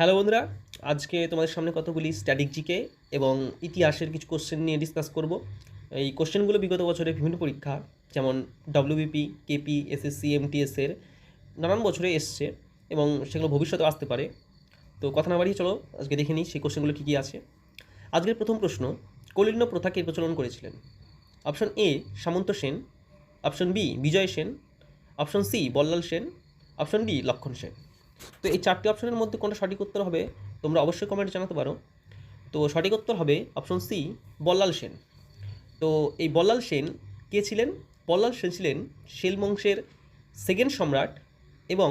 Hello বন্ধুরা, আজকে তোমাদের সামনে কতগুলি স্ট্যাটিক জিকে এবং ইতিহাসের কিছু কোশ্চেন নিয়ে ডিসকাস করব। এই কোশ্চেনগুলো বিগত বছরে বিভিন্ন পরীক্ষা, যেমন ডব্লিউবিপি কেপি এসএসসি এমটিএস এর নানান বছরে এসছে এবং সেগুলো ভবিষ্যতে আসতে পারে। তো কথা না বাড়িয়ে চলো, আজকে দেখে নিই সেই কোশ্চেনগুলো কী কী আছে। আজকের প্রথম প্রশ্ন কলিন্য প্রথা কে প্রচলন করেছিলেন। Option A Samanta Sen. Option B Vijay Sen. Option C Ballal Sen. Option D Lakshman Sen. তো এই চারটি অপশনের মধ্যে কোনটা সঠিক উত্তর হবে, তোমরা অবশ্যই কমেন্টে জানাতে পারো। তো সঠিক উত্তর হবে অপশন সি বল্লাল সেন। তো এই বল্লাল সেন কে ছিলেন? বল্লাল সেন ছিলেন সেল সেকেন্ড সম্রাট এবং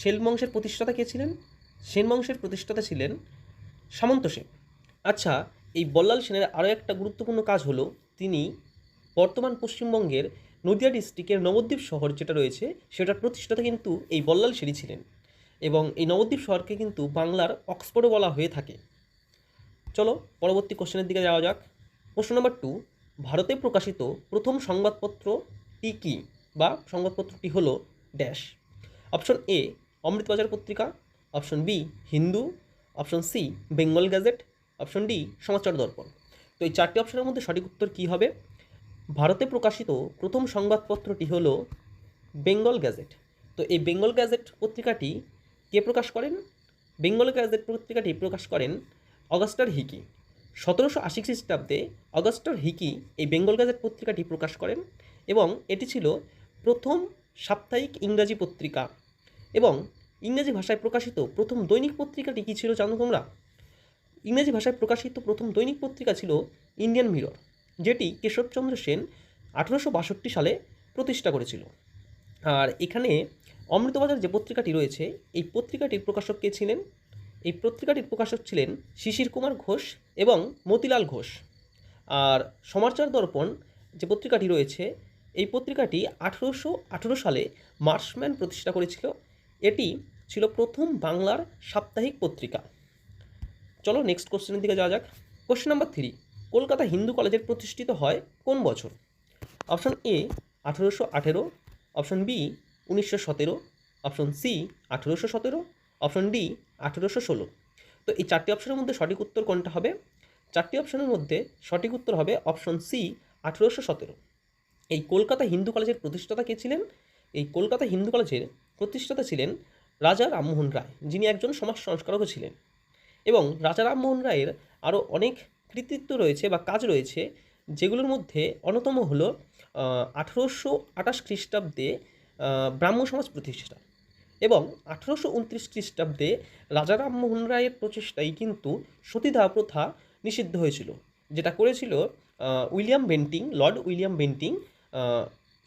সেল প্রতিষ্ঠাতা কে ছিলেন? সেন বংশের প্রতিষ্ঠাতা ছিলেন সামন্ত সেন। আচ্ছা এই বল্লাল সেনের আরও একটা গুরুত্বপূর্ণ কাজ হলো, তিনি বর্তমান পশ্চিমবঙ্গের নদিয়া ডিস্ট্রিক্টের নবদ্বীপ শহর যেটা রয়েছে, সেটার প্রতিষ্ঠাতা কিন্তু এই বল্লাল সেনই ছিলেন। এবং এই নবদ্বীপ শহরকে কিন্তু বাংলার অক্সফোর্ডও বলা হয়ে থাকে। চলো পরবর্তী কোশ্চেনের দিকে যাওয়া যাক। প্রশ্ন নম্বর টু ভারতে প্রকাশিত প্রথম সংবাদপত্রটি কী বা সংবাদপত্রটি হলো dash option A Amrita Bazar Patrika. Option B Hindu. Option C Bengal gazette. Option D Samachar Darpan. তো এই চারটি অপশনের মধ্যে সঠিক উত্তর কী হবে? ভারতে প্রকাশিত প্রথম সংবাদপত্রটি হলো বেঙ্গল গ্যাজেট। তো এই বেঙ্গল গ্যাজেট পত্রিকাটি কে প্রকাশ করেন? বেঙ্গল গ্যাজেট পত্রিকাটি প্রকাশ করেন অগাস্টার হিকি। সতেরোশো আশি খ্রিস্টাব্দে অগাস্টার হিকি এই বেঙ্গল গ্যাজেট পত্রিকাটি প্রকাশ করেন এবং এটি ছিল প্রথম সাপ্তাহিক ইংরাজি পত্রিকা এবং ইংরেজি ভাষায় প্রকাশিত প্রথম দৈনিক পত্রিকাটি কী ছিল জানো তোমরা? ইংরেজি ভাষায় প্রকাশিত প্রথম দৈনিক পত্রিকা ছিল ইন্ডিয়ান মিরর, যেটি কেশবচন্দ্র সেন আঠেরোশো বাষট্টি সালে প্রতিষ্ঠা করেছিল। আর এখানে অমৃতবাজার যে পত্রিকাটি রয়েছে, এই পত্রিকাটির প্রকাশক কে ছিলেন? এই পত্রিকাটির প্রকাশক ছিলেন শিশির কুমার ঘোষ এবং মতিলাল ঘোষ। আর সমাচার দর্পণ যে পত্রিকাটি রয়েছে, এই পত্রিকাটি আঠেরোশো আঠেরো সালে মার্শম্যান প্রতিষ্ঠা করেছিল। এটি ছিল প্রথম বাংলার সাপ্তাহিক পত্রিকা। চলো নেক্সট কোশ্চেনের দিকে যাওয়া যাক। Question number three Kolkata Hindu কলেজের প্রতিষ্ঠিত হয় কোন বছর? অপশন এ আঠেরোশো আঠেরো। অপশন বি উনিশশো সতেরো অপশন সি আঠেরোশো সতেরো অপশন ডি আঠেরোশো ষোলো। তো এই চারটি অপশনের মধ্যে সঠিক উত্তর কোনটা হবে? চারটি অপশনের মধ্যে সঠিক উত্তর হবে অপশন সি আঠেরোশো সতেরো। এই কলকাতা হিন্দু কলেজের প্রতিষ্ঠাতা কে ছিলেন? এই কলকাতা হিন্দু কলেজের প্রতিষ্ঠাতা ছিলেন রাজা রামমোহন রায়, যিনি একজন সমাজ সংস্কারকও ছিলেন। এবং রাজা রামমোহন রায়ের আরও অনেক কৃতিত্ব রয়েছে বা কাজ রয়েছে, যেগুলোর মধ্যে অন্যতম হল আঠেরোশো আঠাশ খ্রিস্টাব্দে ব্রাহ্ম সমাজ প্রতিষ্ঠা এবং আঠেরোশো উনত্রিশ খ্রিস্টাব্দে রাজা রামমোহন রায়ের প্রচেষ্টায় কিন্তু সতীদাহ প্রথা নিষিদ্ধ হয়েছিল, যেটা করেছিল William Bentinck, Lord William Bentinck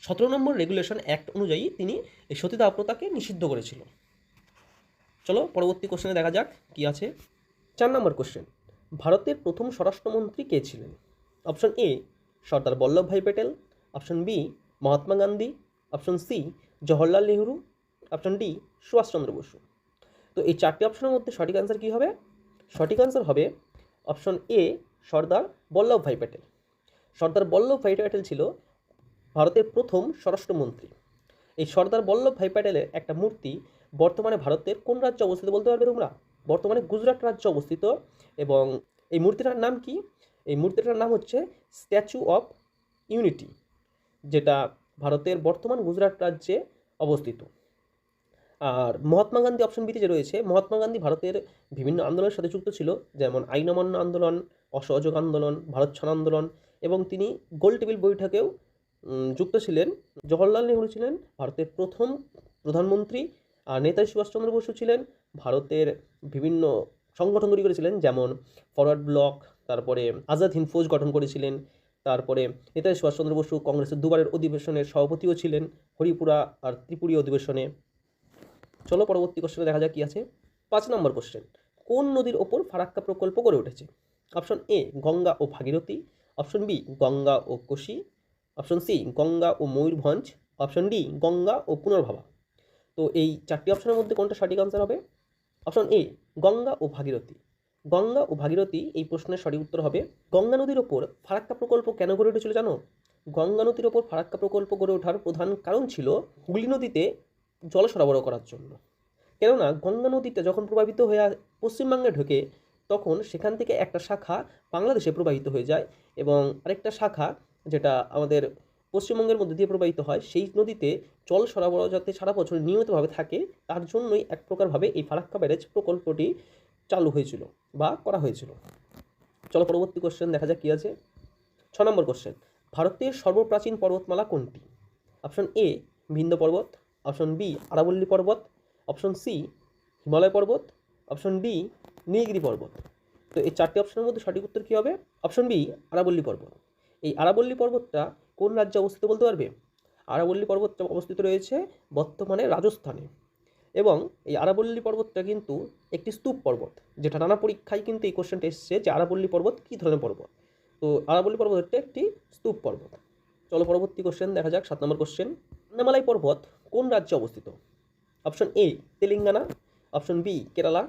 সতেরো নম্বর রেগুলেশন অ্যাক্ট অনুযায়ী তিনি এই সতীদাহ প্রথাকে নিষিদ্ধ করেছিল। চলো পরবর্তী কোশ্চেনে দেখা যাক কি আছে। চার নম্বর কোশ্চেন, ভারতের প্রথম স্বরাষ্ট্রমন্ত্রী কে ছিলেন? Option A Sardar Vallabhbhai Patel, option B Mahatma Gandhi option C Jawaharlal Nehru option D Subhas Chandra Basu তো এই চারটি অপশনের মধ্যে সঠিক অ্যান্সার কী হবে? সঠিক অ্যান্সার হবে অপশন এ সর্দার বল্লভভাই প্যাটেল সর্দার বল্লভভাই প্যাটেল ছিল ভারতের প্রথম স্বরাষ্ট্রমন্ত্রী। এই সর্দার বল্লভভাই প্যাটেলের একটা মূর্তি বর্তমানে ভারতের কোন রাজ্যে অবস্থিত বলতে পারবে তোমরা? বর্তমানে গুজরাট রাজ্যে অবস্থিত এবং এই মূর্তিটার নাম কি? এই মূর্তিটার নাম হচ্ছে স্ট্যাচু অফ ইউনিটি যেটা ভারতের বর্তমান গুজরাট রাজ্যে অবস্থিত। আর মহাত্মা গান্ধী অপশন বিতে যে রয়েছে, মহাত্মা গান্ধী ভারতের বিভিন্ন আন্দোলনের সাথে যুক্ত ছিল, যেমন আইন অমান্য আন্দোলন, অসহযোগ আন্দোলন, ভারত ছাড় আন্দোলন এবং তিনি গোল টেবিল বৈঠকেও যুক্ত ছিলেন। জওহরলাল নেহরু ছিলেন ভারতের প্রথম প্রধানমন্ত্রী আর নেতাজি সুভাষচন্দ্র বসু ছিলেন ভারতের বিভিন্ন সংগঠন তৈরি করেছিলেন, যেমন ফরওয়ার্ড ব্লক তারপরে আজাদ হিন্দ ফৌজ গঠন করেছিলেন তারপরে নেতাজি সুভাষচন্দ্র বসু কংগ্রেসের দুবারের অধিবেশনের সভাপতিও ছিলেন, হরিপুরা আর ত্রিপুরী অধিবেশনে। চলো পরবর্তী কোশ্চেনে দেখা যাক কি আছে। পাঁচ নম্বর কোশ্চেন কোন নদীর ওপর ফারাক্কা প্রকল্প গড়ে উঠেছে? অপশন এ গঙ্গা ও ভাগীরথী। অপশন বি গঙ্গা ও কোশি। অপশন সি গঙ্গা ও ময়ূরভঞ্জ। অপশন ডি গঙ্গা ও পুনর্ভাবা। তো এই চারটি অপশনের মধ্যে কোনটা সঠিক আনসার হবে? অপশন এ গঙ্গা ও ভাগীরথী। গঙ্গা ও ভাগীরথী এই প্রশ্নের সঠিক উত্তর হবে, গঙ্গা নদীর ওপর ফারাক্কা প্রকল্প কেন গড়ে উঠেছিল জানো? গঙ্গা নদীর ওপর ফারাক্কা প্রকল্প গড়ে ওঠার প্রধান কারণ ছিল হুগলি নদীতে জল সরবরাহ করার জন্য। কেননা গঙ্গা নদীটা যখন প্রবাহিত হয়ে পশ্চিমবঙ্গে ঢোকে, তখন সেখান থেকে একটা শাখা বাংলাদেশে প্রবাহিত হয়ে যায় এবং আরেকটা শাখা যেটা আমাদের পশ্চিমবঙ্গের মধ্যে দিয়ে প্রবাহিত হয়, সেই নদীতে জল সরবরাহ যাতে সারা বছর নিয়মিতভাবে থাকে, তার জন্যই এক প্রকারভাবে এই ফারাক্কা ব্যারেজ প্রকল্পটি চালু হয়েছিল বা করা হয়েছিল। চলো পরবর্তী কোশ্চেন দেখা যাক কী আছে। ছ নম্বর কোশ্চেন ভারতের সর্বপ্রাচীন পর্বতমালা কোনটি? অপশন এ ভিন্দ পর্বত। অপশন বি আরাবল্লী পর্বত। অপশন সি হিমালয় পর্বত। অপশন ডি নীলগিরি পর্বত। তো এই চারটি অপশনের মধ্যে সঠিক উত্তর কী হবে? অপশন বি আরাবল্লী পর্বত। এই আরাবল্লী পর্বতটা কোন রাজ্যে অবস্থিত বলতে পারবে? আরাবল্লী পর্বতটা অবস্থিত রয়েছে বর্তমানে রাজস্থানে। এবং এই আরাবল্লী পর্বতটা কিন্তু একটি স্তূপ পর্বত, যেটা নানা পরীক্ষায় কিন্তু এই কোশ্চেনটা এসছে যে আরাবল্লী পর্বত কী ধরনের পর্বত? তো আরাবল্লী পর্বত হচ্ছে একটি স্তূপ পর্বত। চলো পরবর্তী কোশ্চেন দেখা যাক, সাত নম্বর কোশ্চেন আন্নামালাই পর্বত কোন রাজ্যে অবস্থিত? Option A Telangana option B Kerala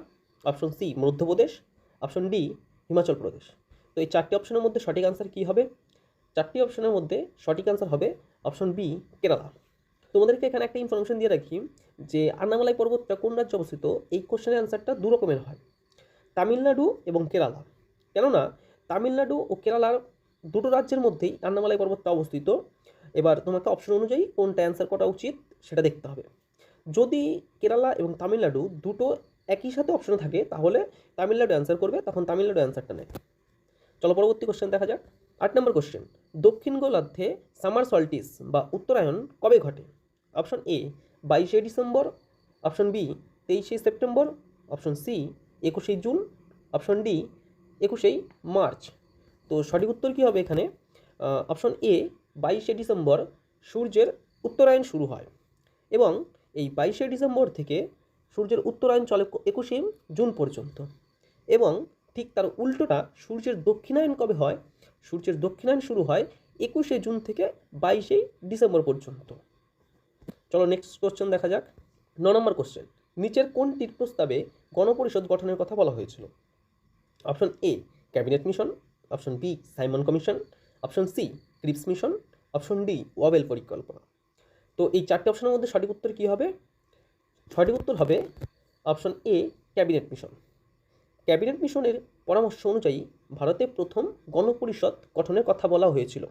option C Madhya Pradesh option D Himachal Pradesh. তো এই চারটি অপশনের মধ্যে সঠিক আনসার কী হবে? চারটি অপশনের মধ্যে সঠিক আনসার হবে অপশন বি কেরালা। তোমাদেরকে এখানে একটা ইনফরমেশন দিয়ে রাখি যে আন্নামালাই পর্বতটা কোন রাজ্যে অবস্থিত? এই কোশ্চেনের অ্যান্সারটা দু রকমের হয়। তামিলনাড়ু এবং কেরালা। কেননা তামিলনাড়ু ও কেরালার দুটো রাজ্যের মধ্যেই আন্নামালাই পর্বতটা অবস্থিত। এবার তোমাকে অপশন অনুযায়ী কোনটা অ্যান্সার করা উচিত সেটা দেখতে হবে। যদি কেরালা এবং তামিলনাড়ু দুটো একই সাথে অপশনে থাকে, তাহলে তামিলনাড়ু অ্যান্সার করবে, তখন তামিলনাড়ু অ্যান্সারটা নেবে। চলো পরবর্তী কোশ্চেন দেখা যাক। আট নম্বর কোশ্চেন দক্ষিণ গোলার্ধে সামার সল্টিস বা উত্তরায়ণ কবে ঘটে? অপশন এ বাইশে ডিসেম্বর, অপশন বি তেইশে সেপ্টেম্বর, অপশন সি একুশে জুন, অপশন ডি একুশেই মার্চ। তো সঠিক উত্তর কী হবে এখানে? অপশন এ বাইশে ডিসেম্বর সূর্যের উত্তরায়ণ শুরু হয় এবং এই বাইশে ডিসেম্বর থেকে সূর্যের উত্তরায়ণ চলে একুশে জুন পর্যন্ত এবং ঠিক তার উল্টোটা সূর্যের দক্ষিণায়ন কবে হয়? সূর্যের দক্ষিণায়ন শুরু হয় একুশে জুন থেকে বাইশে ডিসেম্বর পর্যন্ত। চলো নেক্সট কোশ্চেন দেখা যাক। ন নম্বর কোশ্চেন নিচের কোনটির প্রস্তাবে গণপরিষদ গঠনের কথা বলা হয়েছিল? Option A cabinet mission option B Simon commission option C Cripps mission option D Wavell পরিকল্পনা। তো এই চারটে অপশনের মধ্যে সঠিক উত্তর কী হবে? সঠিক উত্তর হবে option A cabinet mission cabinet মিশনের পরামর্শ অনুযায়ী ভারতে প্রথম গণপরিষদ গঠনের কথা বলা হয়েছিল।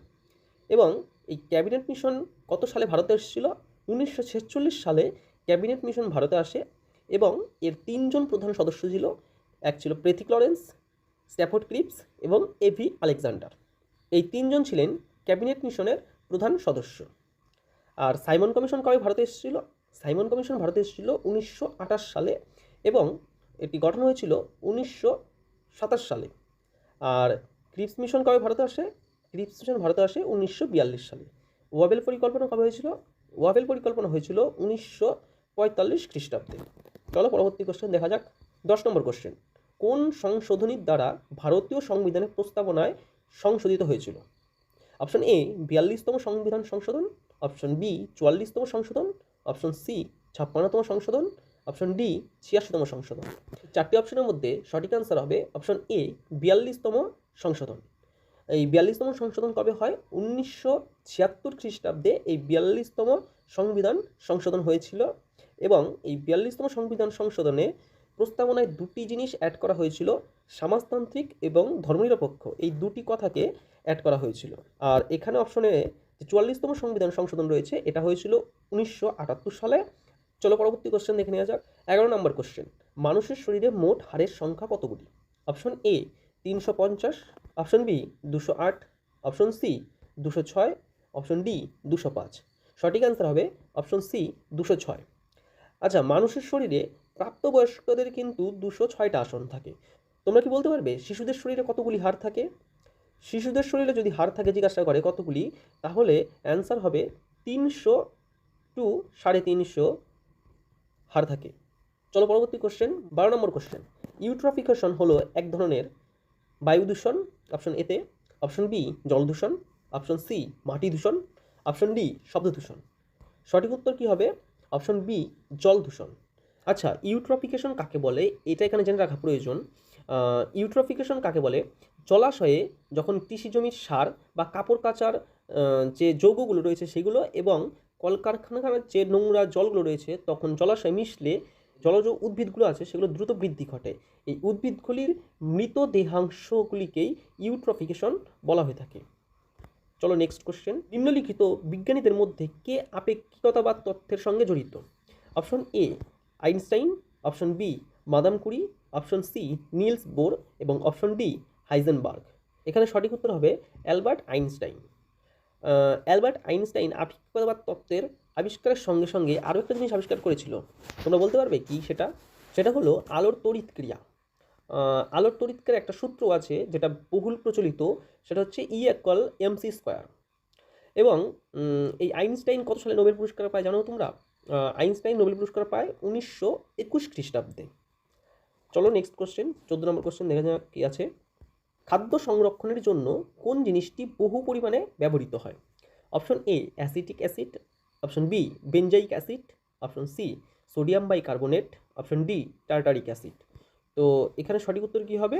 এবং এই ক্যাবিনেট মিশন কত সালে ভারতে এসেছিল? উনিশশো ছেচল্লিশ সালে ক্যাবিনেট মিশন ভারতে আসে এবং এর তিনজন প্রধান সদস্য ছিল, এক ছিল প্রেথিক লরেন্স, স্ট্যাফোর্ড ক্রিপস এবং এভি আলেকজান্ডার। এই তিনজন ছিলেন ক্যাবিনেট মিশনের প্রধান সদস্য। আর সাইমন কমিশন কবে ভারতে এসেছিল? সাইমন কমিশন ভারতে এসেছিল উনিশশো আঠাশ সালে এবং এটি গঠন হয়েছিল উনিশশো সাতাশ সালে। আর ক্রিপস মিশন কবে ভারতে আসে? ক্রিপস মিশন ভারতে আসে উনিশশো বিয়াল্লিশ সালে। ওয়াবেল পরিকল্পনা কবে হয়েছিল? ওয়াবেল পরিকল্পনা হয়েছিল উনিশশো পঁয়তাল্লিশ খ্রিস্টাব্দে। চলো পরবর্তী কোশ্চেন দেখা যাক। দশ নম্বর কোশ্চেন কোন সংশোধনীর দ্বারা ভারতীয় সংবিধানের প্রস্তাবনায় সংশোধিত হয়েছিল? অপশন এ বিয়াল্লিশতম সংবিধান সংশোধন। অপশন বি চুয়াল্লিশতম সংশোধন। অপশন সি ছাপ্পান্নতম সংশোধন। অপশন ডি ছিয়াশিতম সংশোধন। চারটি অপশনের মধ্যে সঠিক আনসার হবে অপশন এ বিয়াল্লিশতম সংশোধন। এই বিয়াল্লিশতম সংশোধন কবে হয়? উনিশশো ছিয়াত্তর খ্রিস্টাব্দে এই বিয়াল্লিশতম সংবিধান সংশোধন হয়েছিল এবং এই বিয়াল্লিশতম সংবিধান সংশোধনে প্রস্তাবনায় দুটি জিনিস অ্যাড করা হয়েছিল, সমাজতান্ত্রিক এবং ধর্মনিরপেক্ষ। এই দুটি কথাকে অ্যাড করা হয়েছিল। আর এখানে অপশনে যে চুয়াল্লিশতম সংবিধান সংশোধন রয়েছে, এটা হয়েছিল উনিশশো আটাত্তর সালে। চলো পরবর্তী কোশ্চেন দেখে নেওয়া যাক। এগারো নম্বর কোশ্চেন মানুষের শরীরে মোট হাড়ের সংখ্যা কতগুলি? অপশন এ তিনশো পঞ্চাশ। অপশন বি, দুশো আট, অপশন সি, দুশো ছয়, অপশন ডি, দুশো পাঁচ। সঠিক অ্যান্সার হবে অপশন সি, দুশো ছয়। আচ্ছা মানুষের শরীরে প্রাপ্তবয়স্কদের কিন্তু দুশো ছয়টা আসন থাকে। তোমরা কি বলতে পারবে, শিশুদের শরীরে কতগুলি হাড় থাকে? শিশুদের শরীরে যদি হাড় থাকে, জিজ্ঞাসা করে কতগুলি, তাহলে অ্যান্সার হবে তিনশো টু সাড়ে তিনশো হাড় থাকে। চলো পরবর্তী কোশ্চেন বারো নম্বর কোশ্চেন ইউট্রফিকেশন হলো এক ধরনের বায়ু দূষণ অপশন এতে অপশন বি জল দূষণ অপশন সি মাটি দূষণ অপশন ডি শব্দ দূষণ। সঠিক উত্তর কী হবে? অপশন বি জল দূষণ। আচ্ছা ইউট্রফিকেশন কাকে বলে? এটা এখানে জেনে রাখা প্রয়োজন। ইউট্রফিকেশন কাকে বলে? জলাশয়ে যখন কৃষি জমির সার বা কাপড় কাচার যে যৌগগুলো রয়েছে সেগুলো এবং কলকারখানার যে নোংরা জলগুলো রয়েছে, তখন জলাশয়ে মিশলে জলজ উদ্ভিদগুলো আছে, সেগুলো দ্রুত বৃদ্ধি ঘটে। এই উদ্ভিদগুলির মৃত দেহাংশগুলিকেই ইউট্রফিকেশন বলা হয়ে থাকে। চলো নেক্সট কোশ্চেন নিম্নলিখিত বিজ্ঞানীদের মধ্যে কে আপেক্ষিকতাবাদ তথ্যের সঙ্গে জড়িত? Option A Einstein. Option B Madame Curie. Option C Niels Bohr. এবং অপশন ডি হাইজেনবার্গ। এখানে সঠিক উত্তর হবে অ্যালবার্ট আইনস্টাইন। অ্যালবার্ট আইনস্টাইন আপেক্ষিকতাবাদ তত্ত্বের আবিষ্কারের সঙ্গে সঙ্গে আরও একটা জিনিস আবিষ্কার করেছিল। তোমরা বলতে পারবে কি সেটা? সেটা হলো আলোর তড়িৎ ক্রিয়া। আলোর তড়িৎ ক্রিয়ার একটা সূত্র আছে যেটা বহুল প্রচলিত, সেটা হচ্ছে ই একল এমসি স্কোয়ার এবং এই আইনস্টাইন কত সালে নোবেল পুরস্কার পায় জানো তোমরা? আইনস্টাইন নোবেল পুরস্কার পায় উনিশশো একুশ খ্রিস্টাব্দে। চলো নেক্সট কোশ্চেন চোদ্দ নম্বর কোশ্চেন দেখা যাক কি আছে। খাদ্য সংরক্ষণের জন্য কোন জিনিসটি বহু পরিমাণে ব্যবহৃত হয়? Option A acetic acid option B benzoic acid. Option C, sodium bicarbonate. Option D, tartaric acid. তো এখানে সঠিক উত্তর কী হবে?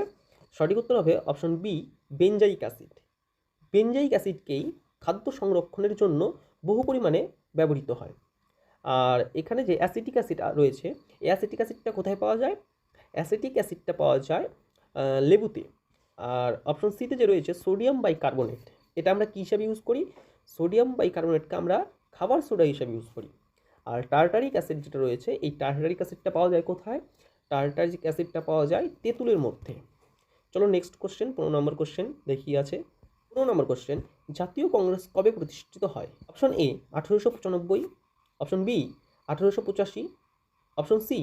সঠিক উত্তর হবে option B benzoic acid. Benzoic অ্যাসিডকেই খাদ্য সংরক্ষণের জন্য বহু পরিমাণে ব্যবহৃত হয়। আর এখানে যে অ্যাসিটিক অ্যাসিড রয়েছে, এই অ্যাসিটিক অ্যাসিডটা কোথায় পাওয়া যায়? অ্যাসিটিক অ্যাসিডটা পাওয়া যায় লেবুতে। আর অপশন সিতে যে রয়েছে, সোডিয়াম বাইকার্বনেট। এটা আমরা কী হিসাবে ইউজ করি? সোডিয়াম বাইকার্বনেটকে আমরা খাবার সোডা হিসাবে ইউজ করি। আর টার্টারিক অ্যাসিড যেটা রয়েছে, এই টার্টারিক অ্যাসিডটা পাওয়া যায় কোথায়? টার্টারিক অ্যাসিডটা পাওয়া যায় তেঁতুলের মধ্যে। চলো নেক্সট কোশ্চেন পনেরো নম্বর কোশ্চেন দেখি আছে। পনেরো নম্বর কোশ্চেন জাতীয় কংগ্রেস কবে প্রতিষ্ঠিত হয়? অপশন এ আঠেরোশো পঁচানব্বই অপশন বি আঠেরোশো পঁচাশি অপশন সি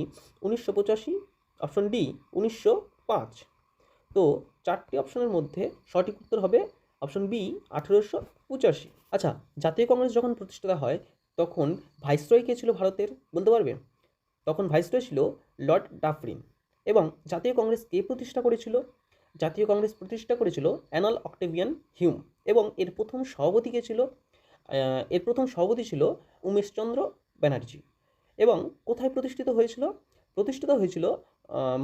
উনিশশো পঁচাশি অপশন ডি উনিশশো পাঁচ। তো চারটি অপশনের মধ্যে সঠিক উত্তর হবে অপশন বি আঠেরোশো পঁচাশি। আচ্ছা জাতীয় কংগ্রেস যখন প্রতিষ্ঠিত হয়, তখন ভাইসরয় কে ছিল ভারতের, বলতে পারবে? তখন ভাইসরয় ছিল লর্ড ডাফরিন। এবং জাতীয় কংগ্রেস কে প্রতিষ্ঠা করেছিল? জাতীয় কংগ্রেস প্রতিষ্ঠা করেছিল অ্যানাল অক্টেভিয়ান হিউম। এবং এর প্রথম সভাপতি কে ছিল? এর প্রথম সভাপতি ছিল উমেশচন্দ্র ব্যানার্জি। এবং কোথায় প্রতিষ্ঠিত হয়েছিল? প্রতিষ্ঠিত হয়েছিল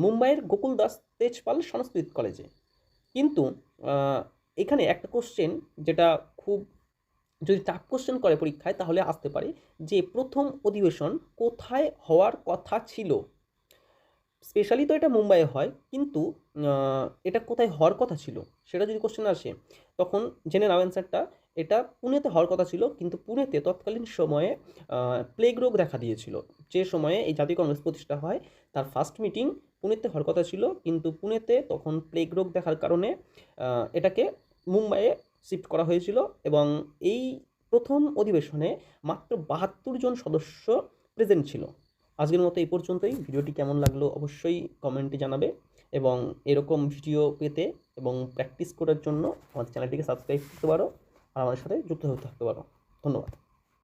মুম্বাইয়ের গোকুল দাস তেজপাল সংস্কৃত কলেজে। কিন্তু এখানে একটা কোশ্চেন যেটা খুব, যদি টাফ কোশ্চেন করে পরীক্ষায়, তাহলে আসতে পারে যে প্রথম অধিবেশন কোথায় হওয়ার কথা ছিল? স্পেশালি তো এটা মুম্বাইয়ে হয়, কিন্তু এটা কোথায় হওয়ার কথা ছিল? সেটা যদি কোশ্চেন আসে, তখন জেনে নাও অ্যান্সারটা এটা পুনেতে হওয়ার কথা ছিল, কিন্তু পুনেতে তৎকালীন সময়ে প্লেগ রোগ দেখা দিয়েছিল। যে সময়ে এই জাতীয় কংগ্রেস প্রতিষ্ঠা হয়, তার ফার্স্ট মিটিং পুনেতে হওয়ার কথা ছিল, কিন্তু পুনেতে তখন প্লেগ রোগ দেখার কারণে এটাকে মুম্বাইয়ে শিফট করা হয়েছিল এবং এই প্রথম অধিবেশনে মাত্র বাহাত্তর জন সদস্য প্রেজেন্ট ছিল। আজকের মতো এই পর্যন্তই। ভিডিওটি কেমন লাগল অবশ্যই কমেন্টে জানাবে এবং এরকম ভিডিও পেতে এবং প্র্যাকটিস করার জন্য আমাদের চ্যানেলটিকে সাবস্ক্রাইব করতে পারো আর আমাদের সাথে যুক্ত হতে থাকতে পারো। ধন্যবাদ।